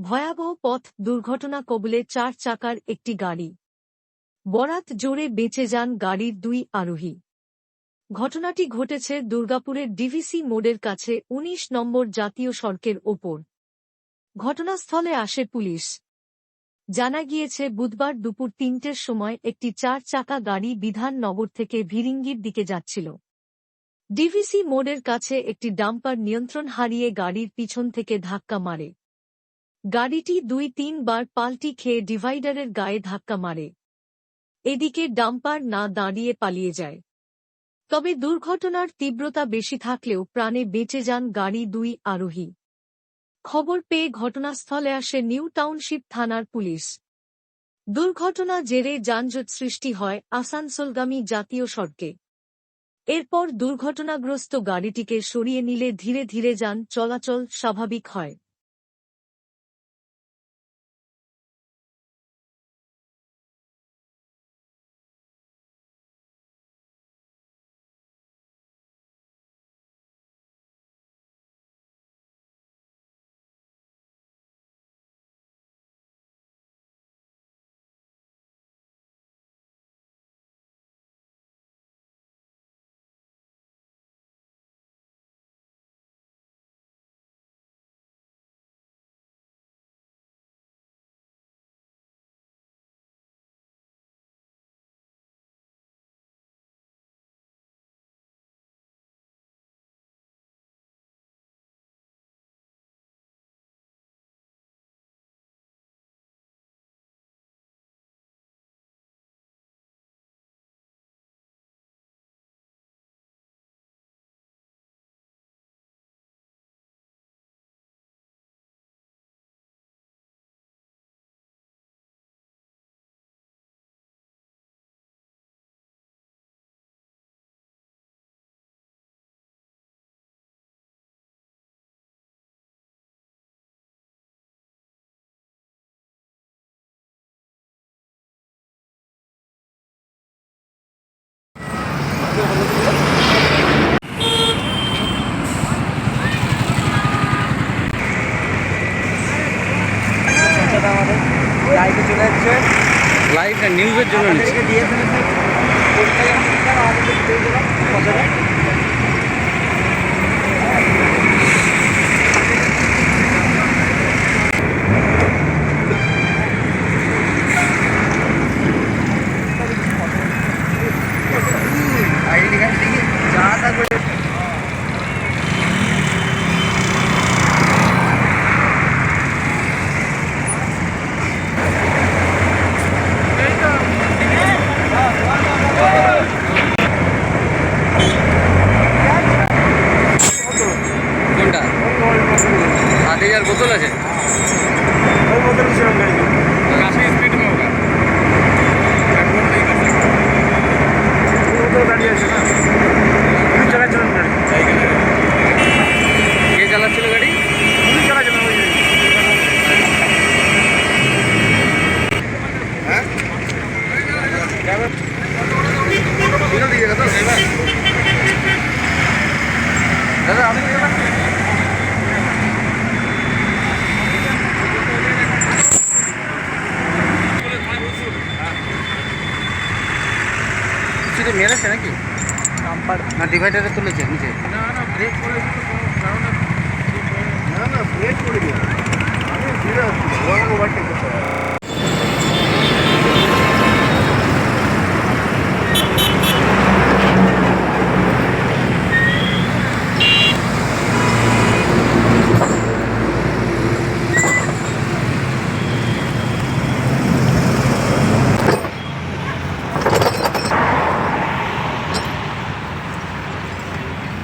ভয়াবহ পথ দুর্ঘটনা কবলে চার চাকার একটি গাড়ি। বরাত জোরে বেঁচে যান গাড়ির দুই আরোহী। ঘটনাটি ঘটেছে দুর্গাপুরের ডিভিসি মোড়ের কাছে ১৯ নম্বর জাতীয় সড়কের ওপর। ঘটনাস্থলে আসে পুলিশ। জানা গিয়েছে, বুধবার দুপুর তিনটের সময় একটি চার চাকা গাড়ি বিধাননগর থেকে ভিরিঙ্গির দিকে যাচ্ছিল। ডিভিসি মোড়ের কাছে একটি ডাম্পার নিয়ন্ত্রণ হারিয়ে গাড়ির পিছন থেকে ধাক্কা মারে। গাড়িটি দুই তিনবার পাল্টি খেয়ে ডিভাইডারের গায়ে ধাক্কা মারে। এদিকে ডাম্পার না দাঁড়িয়ে পালিয়ে যায়। তবে দুর্ঘটনার তীব্রতা বেশি থাকলেও প্রাণে বেঁচে যান গাড়ি দুই আরোহী। খবর পেয়ে ঘটনাস্থলে আসে নিউ টাউনশিপ থানার পুলিশ। দুর্ঘটনা জেরে যানজট সৃষ্টি হয় আসানসোলগামী জাতীয় সড়কে। এরপর দুর্ঘটনাগ্রস্ত গাড়িটিকে সরিয়ে নিলে ধীরে ধীরে যান চলাচল স্বাভাবিক হয়। লাইভ নিউজের জন্য নিচ্ছি। কিছু মেরেছে নাকি না ডিভাইডারে তুলেছে নিচে না না ব্রেক করে না না ব্রেক করে আমি ফিরে আসছি ওভারটেক